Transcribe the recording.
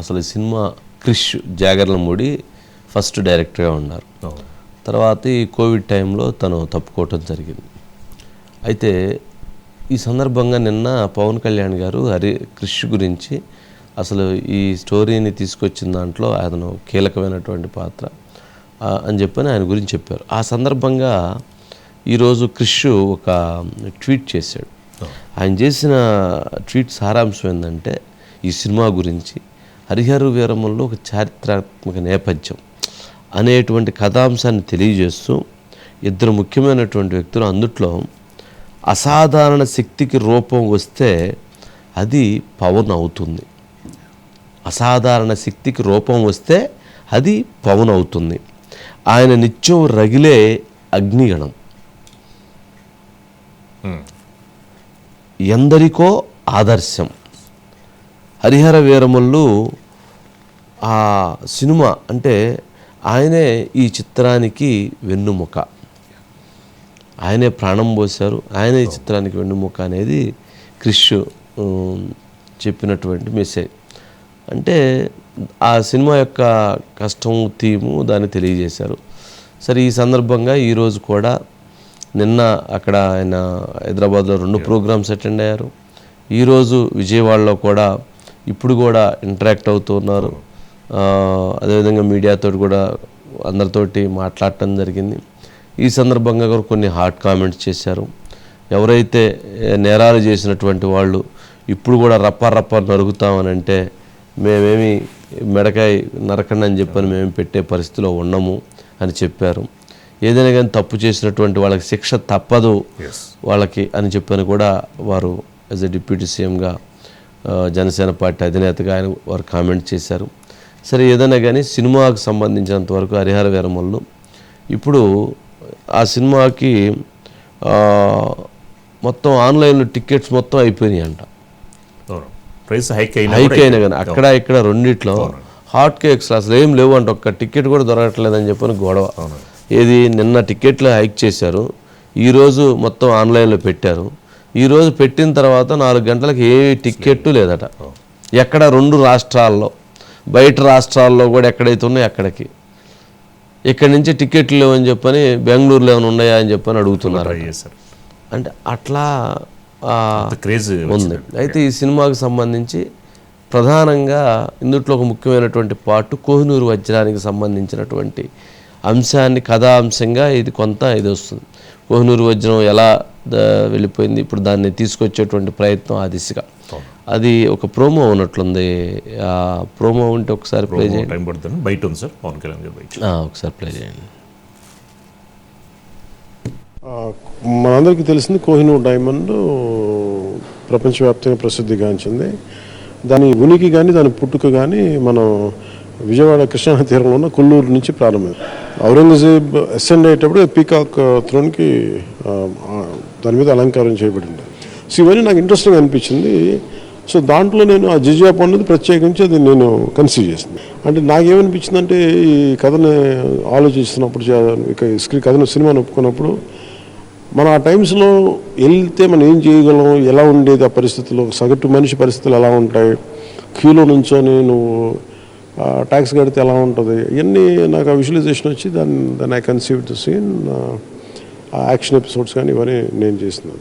అసలు ఈ cinema Krish Jagarlamudi first డైరెక్టర్గా ఉన్నారు. తర్వాత ఈ కోవిడ్ టైంలో తను తప్పుకోవటం జరిగింది. అయితే ఈ సందర్భంగా నిన్న పవన్ కళ్యాణ్ గారు హరి క్రిష్ గురించి అసలు ఈ స్టోరీని తీసుకొచ్చిన దాంట్లో అతను కీలకమైనటువంటి పాత్ర అని చెప్పని ఆయన గురించి చెప్పారు. ఆ సందర్భంగా ఈరోజు క్రిష్ ఒక ట్వీట్ చేశాడు. ఆయన చేసిన ట్వీట్ సారాంశం ఏంటంటే ఈ సినిమా గురించి హరిహర వీరముల్లో ఒక చారిత్రాత్మక నేపథ్యం. అనేటువంటి కథాంశాన్ని తెలియజేస్తూ ఇద్దరు ముఖ్యమైనటువంటి వ్యక్తులు అందుట్లో అసాధారణ శక్తికి రూపం వస్తే అది పవన్ అవుతుంది. అసాధారణ శక్తికి రూపం వస్తే అది పవన్ అవుతుంది. ఆయన నిత్యం రగిలే అగ్నిగణం. ఎందరికో ఆదర్శం. హరిహర వీరములు ఆ సినిమా అంటే ఆయనే ఈ చిత్రానికి వెన్నుముక. ఆయనే ప్రాణం పోశారు. ఆయనే ఈ చిత్రానికి వెన్నుముక అనేది క్రిష్ చెప్పినటువంటి మెసేజ్. అంటే ఆ సినిమా యొక్క కష్టం థీము దాన్ని తెలియజేశారు. సరే ఈ సందర్భంగా ఈరోజు కూడా నిన్న అక్కడ ఆయన హైదరాబాద్లో రెండు ప్రోగ్రామ్స్ అటెండ్ అయ్యారు. ఈరోజు విజయవాడలో కూడా ఇప్పుడు కూడా ఇంటరాక్ట్ అవుతూ ఉన్నారు. అదేవిధంగా మీడియాతో కూడా అందరితోటి మాట్లాడటం జరిగింది. ఈ సందర్భంగా కూడా కొన్ని హాట్ కామెంట్స్ చేశారు. ఎవరైతే నేరాలు చేసినటువంటి వాళ్ళు ఇప్పుడు కూడా రప్ప రప్ప నరుగుతామని అంటే మేమేమి మెడకాయ నరకండి అని చెప్పని మేము పెట్టే పరిస్థితిలో ఉన్నాము అని చెప్పారు. ఏదైనా కానీ తప్పు చేసినటువంటి వాళ్ళకి శిక్ష తప్పదు వాళ్ళకి అని చెప్పని కూడా వారు యాజ్ ఎ డిప్యూటీ సీఎంగా జనసేన పార్టీ అధినేతగా ఆయన వారు కామెంట్ చేశారు. సరే ఏదైనా కానీ సినిమాకు సంబంధించినంత వరకు హరిహర వీరమల్లు ఇప్పుడు ఆ సినిమాకి మొత్తం ఆన్లైన్లో టికెట్స్ మొత్తం అయిపోయినాయి అంట ప్రైస్ హైక్ అయినా హైక్ అయినా కానీ అక్కడ ఇక్కడ రెండిట్లో హాట్ కేక్స్ అసలు ఏం లేవు అంట ఒక్క టికెట్ కూడా దొరకట్లేదని చెప్పని గొడవ. ఏది నిన్న టికెట్లు హైక్ చేశారు. ఈరోజు మొత్తం ఆన్లైన్లో పెట్టారు. ఈరోజు పెట్టిన తర్వాత నాలుగు గంటలకు ఏ టికెట్ లేదట. ఎక్కడ రెండు రాష్ట్రాల్లో బయట రాష్ట్రాల్లో కూడా ఎక్కడైతే ఉన్నాయో అక్కడికి. ఇక్కడి నుంచి టికెట్లు లేవని చెప్పని బెంగళూరులో ఏమైనా ఉన్నాయా అని చెప్పని అడుగుతున్నారు అంటే. అట్లా క్రేజ్ ఉంది. అయితే ఈ సినిమాకు సంబంధించి ప్రధానంగా ఇందుట్లో ఒక ముఖ్యమైనటువంటి పాటు కోహినూరు వజ్రానికి సంబంధించినటువంటి అంశాన్ని కథా అంశంగా ఇది కొంత ఇది వస్తుంది. కోహినూరు వజ్రం ఎలా వెళ్ళిపోయింది. ఇప్పుడు దాన్ని తీసుకొచ్చేటువంటి ప్రయత్నం ఆ దిశగా. అది ఒక ప్రోమో ఉన్నట్లుంది. ఆ ప్రోమో ఉంటే ఒకసారి ప్లే చేయండి. టైం పడుతుంది. బయట ఉంది సార్. పవన్ కళ్యాణ్ గారు బయట. ఒకసారి ప్లే చేయండి. మనందరికీ తెలిసింది కోహినూర్ డైమండ్ ప్రపంచవ్యాప్తంగా ప్రసిద్ధిగాంచింది. దాని ఉనికి కానీ దాని పుట్టుక కానీ మనం విజయవాడ కృష్ణా తీరంలో ఉన్న కొల్లూరు నుంచి ప్రారంభమైంది. ఔరంగజేబ్ అసెండ్ అయ్యేటప్పుడు పీకాక్ ఆ, దాని మీద అలంకారం చేయబడింది. సో ఇవన్నీ నాకు ఇంట్రెస్టింగ్ అనిపించింది. సో దాంట్లో నేను ఆ జిజియా పండుది ప్రత్యేకించి అది నేను కన్సీవ్ చేసింది. అంటే నాకేమనిపించిందంటే ఈ కథని ఆలోచిస్తున్నప్పుడు ఇక స్క్రీన్ కథను సినిమాను ఒప్పుకున్నప్పుడు మనం ఆ టైమ్స్లో వెళ్తే మనం ఏం చేయగలం ఎలా ఉండేది ఆ పరిస్థితుల్లో సగటు మనిషి పరిస్థితులు ఎలా ఉంటాయి క్యూలో నుంచొని నువ్వు ట్యాక్స్ కడితే ఎలా ఉంటుంది ఇవన్నీ నాకు ఆ విజువలైజేషన్ వచ్చి దాన్ని దాన్ని I conceive the scene action episodes కానీ ఇవన్నీ నేను చేస్తున్నాను.